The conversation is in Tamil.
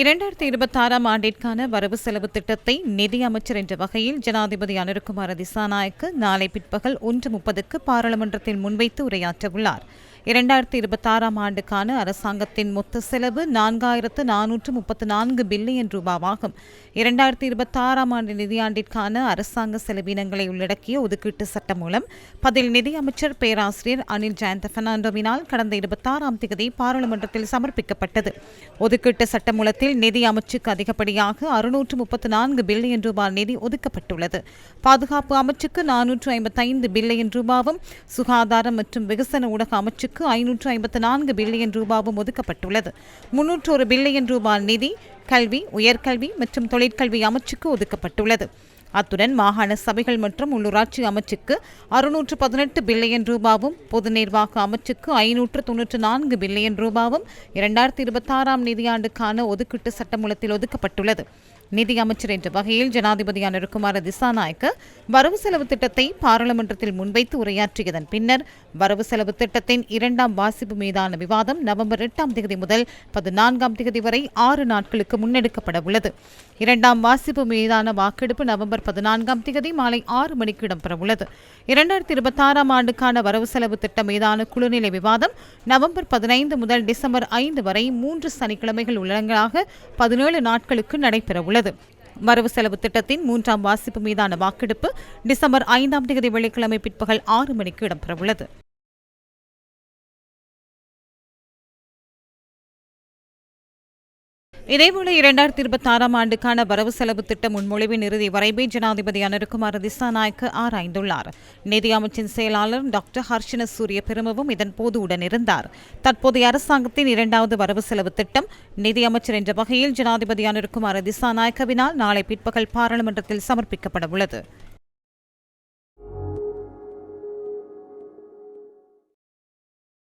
இரண்டாயிரத்தி இருபத்தி ஆறாம் ஆண்டிற்கான வரவு செலவு திட்டத்தை நிதி அமைச்சர் என்ற வகையில் ஜனாதிபதி அனுருகுமார திசாநாயக்கு நாளை பிற்பகல் ஒன்று முப்பதுக்கு பாராளுமன்றத்தில் முன்வைத்து உரையாற்றவுள்ளார். இரண்டாயிரத்தி இருபத்தி ஆறாம் ஆண்டுக்கான அரசாங்கத்தின் மொத்த செலவு நான்காயிரத்து நானூற்று முப்பத்து நான்கு பில்லியன் ரூபாவாகும். இரண்டாயிரத்தி இருபத்தி ஆறாம் ஆண்டு நிதியாண்டிற்கான அரசாங்க செலவினங்களை உள்ளடக்கிய ஒதுக்கீட்டு சட்டம் மூலம் பதில் நிதியமைச்சர் பேராசிரியர் அனில் ஜெயந்த பெர்னாண்டோவினால் கடந்த இருபத்தாறாம் தேதி பாராளுமன்றத்தில் சமர்ப்பிக்கப்பட்டது. ஒதுக்கீட்டு சட்டமூலத்தில் நிதி அமைச்சுக்கு அதிகப்படியாக அறுநூற்று முப்பத்து நான்கு பில்லியன் ரூபாய் நிதி ஒதுக்கப்பட்டுள்ளது. பாதுகாப்பு அமைச்சுக்கு நானூற்று ஐம்பத்தைந்து பில்லியன் ரூபாவும் சுகாதாரம் மற்றும் வெகுசன ஊடக அமைச்சுக்கு ஐநூற்று ஐம்பத்து நான்கு பில்லியன் ரூபாவும் ஒதுக்கப்பட்டுள்ளது. முன்னூற்றொரு பில்லியன் ரூபாய் நிதி கல்வி உயர்கல்வி மற்றும் தொழிற்கல்வி அமைச்சுக்கு ஒதுக்கப்பட்டுள்ளது. அத்துடன் மாகாண சபைகள் மற்றும் உள்ளூராட்சி அமைச்சுக்கு அறுநூற்று பதினெட்டு பில்லியன் ரூபாவும் பொது நிர்வாக அமைச்சுக்கு ஐநூற்று தொன்னூற்று நான்கு பில்லியன் ரூபாவும் இரண்டாயிரத்தி இருபத்தாறாம் நிதியாண்டுக்கான ஒதுக்கீட்டு சட்டமூலத்தில் ஒதுக்கப்பட்டுள்ளது. நிதி அமைச்சர் என்ற வகையில் ஜனாதிபதியான ருக்குமார திசாநாயக்க வரவு செலவு திட்டத்தை பாராளுமன்றத்தில் முன்வைத்து உரையாற்றியதன் பின்னர் வரவு செலவு திட்டத்தின் இரண்டாம் வாசிப்பு மீதான விவாதம் நவம்பர் எட்டாம் தேதி முதல் பதினான்காம் தேதி வரை ஆறு நாட்களுக்கு முன்னெடுக்கப்பட உள்ளது. இரண்டாம் வாசிப்பு மீதான வாக்கெடுப்பு நவம்பர் பதினான்காம் தேதி மாலை ஆறு மணிக்கு இடம்பெறவுள்ளது இரண்டாயிரத்தி இருபத்தாறாம் ஆண்டுக்கான வரவு செலவு திட்டம் மீதான குழுநிலை விவாதம் நவம்பர் பதினைந்து முதல் டிசம்பர் ஐந்து வரை மூன்று சனிக்கிழமைகள் உள்ளடங்களாக பதினேழு நாட்களுக்கு நடைபெறவுள்ளது வரவு செலவு திட்டத்தின் மூன்றாம் வாசிப்பு மீதான வாக்கெடுப்பு டிசம்பர் ஐந்தாம் தேதி வெள்ளிக்கிழமை பிற்பகல் ஆறு மணிக்கு இடம்பெறவுள்ளது இதேபோல இரண்டாயிரத்தி இருபத்தி ஆறாம் ஆண்டுக்கான வரவு செலவு திட்ட முன்மொழிவின் இறுதி வரைவை ஜனாதிபதி அனுருகுமார திசாநாயக்க ஆராய்ந்துள்ளார். நிதி அமைச்சின் செயலாளர் டாக்டர் ஹர்ஷன சூரிய பெருமவும் இதன் போது உடனிருந்தார். தற்போதைய அரசாங்கத்தின் இரண்டாவது வரவு செலவு திட்டம் நிதி அமைச்சர் என்ற வகையில் ஜனாதிபதி அனுருகுமார திசாநாயக்கவினால் நாளை பிற்பகல் பாராளுமன்றத்தில் சமர்ப்பிக்கப்பட உள்ளது